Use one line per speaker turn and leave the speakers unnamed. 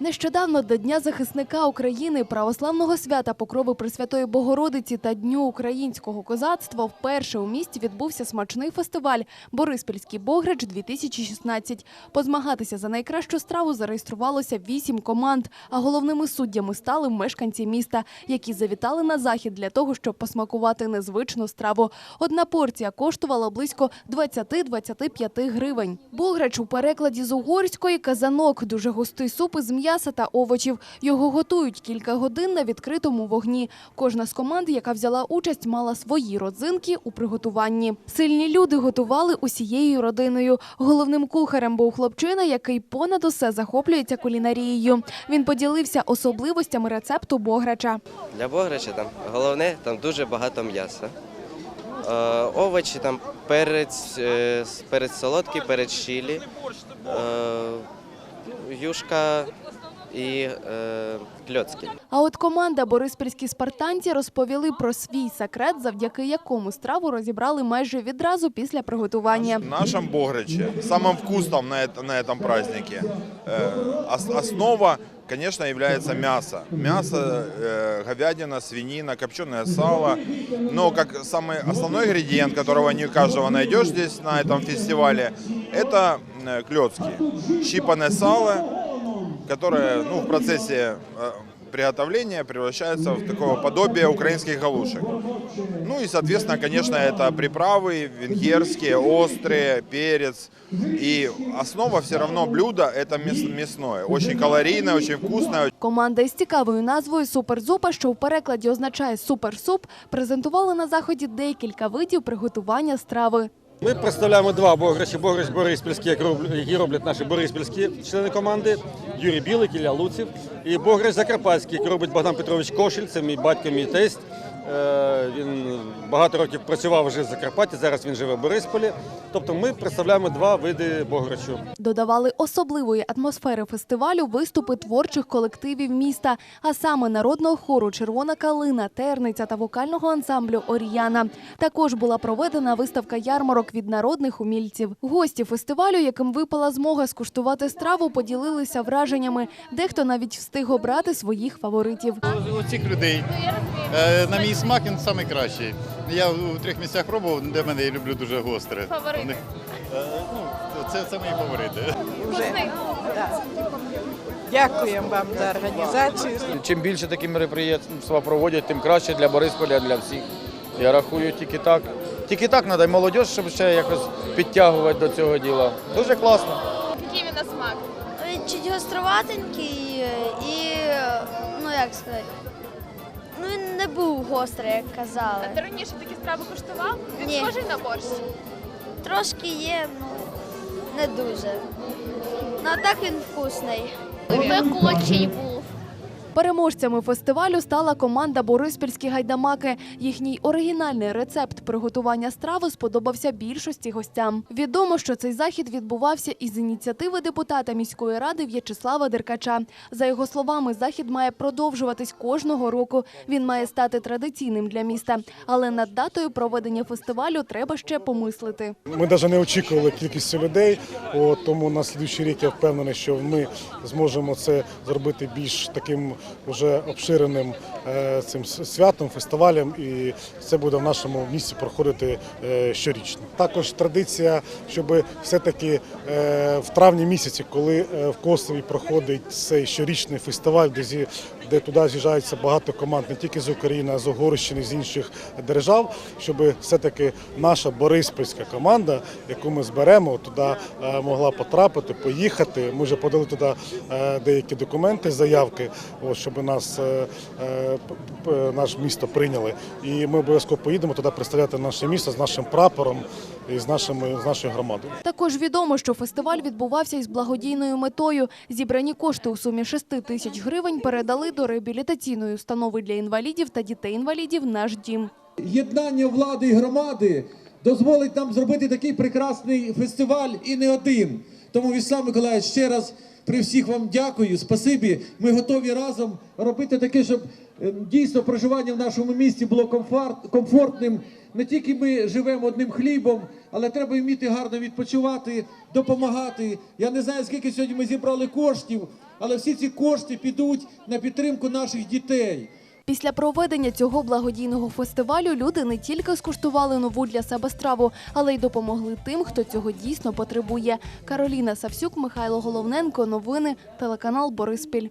Нещодавно до Дня захисника України, православного свята Покрови Пресвятої Богородиці та Дню українського козацтва вперше у місті відбувся смачний фестиваль Бориспільський Бограч 2016. Позмагатися за найкращу страву зареєструвалося вісім команд, а головними суддями стали мешканці міста, які завітали на захід для того, щоб посмакувати незвичну страву. Одна порція коштувала близько 20-25 гривень. Бограч у перекладі з угорської казанок дуже густий суп із м'яса та овочів. Його готують кілька годин на відкритому вогні. Кожна з команд, яка взяла участь, мала свої родзинки у приготуванні. Сильні люди готували усією родиною. Головним кухарем був хлопчина, який понад усе захоплюється кулінарією. Він поділився особливостями рецепту бограча.
Для бограча там головне там дуже багато м'яса. Е, овочі там перець, е, перець солодкий, перець е, юшка і е, кльоцки.
А от команда Бориспільські спартанці розповіли про свій секрет, завдяки якому страву розібрали майже відразу після приготування.
В нашем Бограче, самым вкусным на, это- на этом празднике, э, ос- основа, конечно, является мясо. Мясо, э, говядина, свинина, копченое сало. Но как самый основной ингредиент, которого не у каждого найдешь здесь на этом фестивале, это э, клетки. Щипанное сало, которое ну, в процессе э, приготовления превращается в такое подобие украинских галушек. Ну и, соответственно, конечно, это приправы венгерские, острые, перец. И основа все равно блюда это мяс- мясное. Очень калорийное, очень вкусное,
Команда із цікавою назвою Суперзупа, що в перекладі означає суперсуп, презентувала на заході декілька видів приготування страви.
Ми представляємо два бограчі. Бограч Бориспільський, як які роблять наші бориспільські члени команди, Юрій Білик, Ілля Луців. І бограч Закарпатський, який робить Богдан Петрович Кошель, це мій батько, мій тесть. Е, Він багато років працював вже в Закарпатті, зараз він живе в Борисполі. Тобто ми представляємо два види бограчу.
Додавали особливої атмосфери фестивалю виступи творчих колективів міста, а саме народного хору Червона калина, терниця та вокального ансамблю Оріяна. Також була проведена виставка ярмарок від народних умільців. Гості фестивалю, яким випала змога скуштувати страву, поділилися враженнями. Дехто навіть встиг обрати своїх фаворитів.
у цих людей. Е, На мій смак він найкращий. Я у трьох місцях пробував, де мене я люблю дуже гостре. Фаворити? Ну, це, це мої фаворити.
Дякуємо вам за організацію.
Чим більше такі мероприємства проводять, тим краще для Борисполя, для всіх. Я рахую тільки так. Тільки так треба, і молодь, щоб ще якось підтягувати до цього діла. Дуже класно.
Який він на смак?
Чуть гостроватенький і, ну як сказати, ну він не був гострий, як казали.
Ти раніше такі страви куштував? Він
Ні.
схожий на борщ.
Трошки є, ну не дуже. Ну а так він вкусний.
Пекучий був.
Переможцями фестивалю стала команда Бориспільські гайдамаки. Їхній оригінальний рецепт приготування страви сподобався більшості гостям. Відомо, що цей захід відбувався із ініціативи депутата міської ради В'ячеслава Деркача. За його словами, захід має продовжуватись кожного року. Він має стати традиційним для міста. Але над датою проведення фестивалю треба ще помислити.
Ми навіть не очікували кількістю людей, тому на слідуючий рік я впевнений, що ми зможемо це зробити більш таким уже обширеним е, цим святом, фестивалем, і це буде в нашому місті проходити е, щорічно. Також традиція, щоб все-таки е, в травні місяці, коли в Косові проходить цей щорічний фестиваль, де, де туди з'їжджається багато команд не тільки з України, а з Угорщини, з інших держав, щоб все-таки наша бориспільська команда, яку ми зберемо, туди е, могла потрапити, поїхати. Ми вже подали туди е, деякі документи, заявки, щоб нас е, наше місто прийняли. І ми обов'язково поїдемо туди представляти наше місто з нашим прапором і з нашими з нашою громадою.
Також відомо, що фестиваль відбувався із благодійною метою. Зібрані кошти у сумі 6 тисяч гривень передали до реабілітаційної установи для інвалідів та дітей-інвалідів «Наш дім».
єднання влади і громади дозволить нам зробити такий прекрасний фестиваль і не один. Тому Вячеслав Миколаївич, ще раз при всіх вам дякую, спасибі. Ми готові разом робити таке, щоб е, дійсно проживання в нашому місті було комфорт, комфортним. Не тільки ми живемо одним хлібом, але треба вміти гарно відпочивати, допомагати. Я не знаю, скільки сьогодні ми зібрали коштів, але всі ці кошти підуть на підтримку наших дітей.
Після проведення цього благодійного фестивалю люди не тільки скуштували нову для себе страву, але й допомогли тим, хто цього дійсно потребує. Кароліна Савсюк, Михайло Головненко. Новини телеканал Бориспіль.